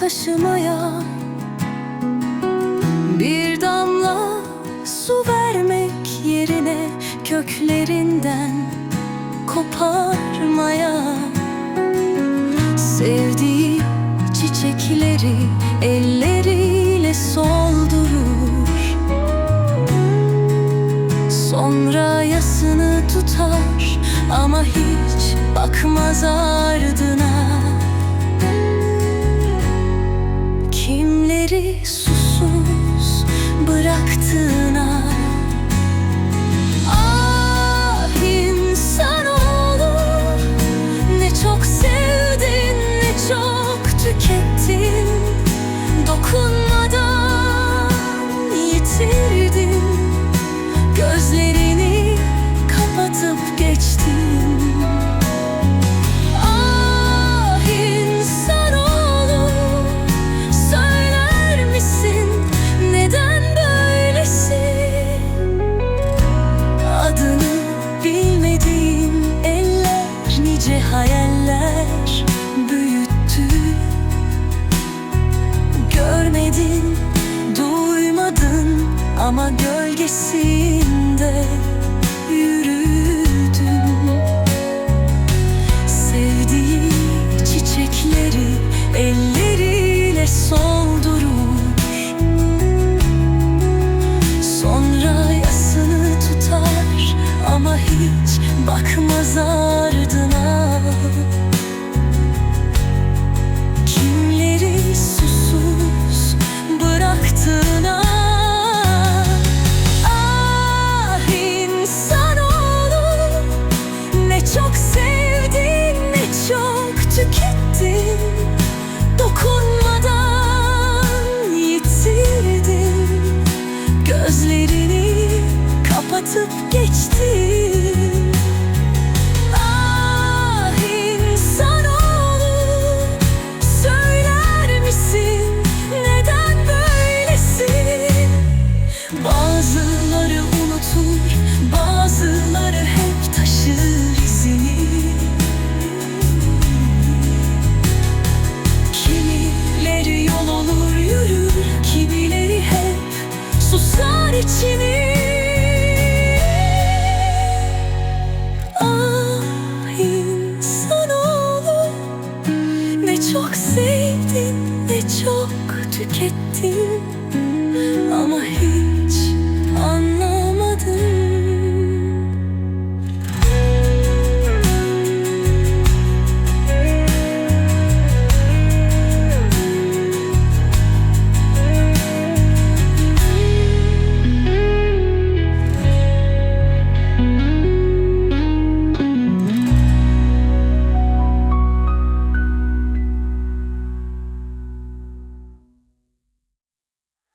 taşımaya. Bir damla su vermek yerine köklerinden koparmaya. Sevdiği çiçekleri elleriyle soldurur. Sonra yasını tutar ama hiç bakmaz bıraktığına Ah Ama gölgesinde yürüdün Sevdiği çiçekleri elleriyle soldurur kapatıp geçtin Ah Söyler misin neden böylesin? Bazıları unutur Bazıları hep taşır Kimileri yol olur yürür Kimileri hep susar içini sevdin ne çok tükettin. Ama hiç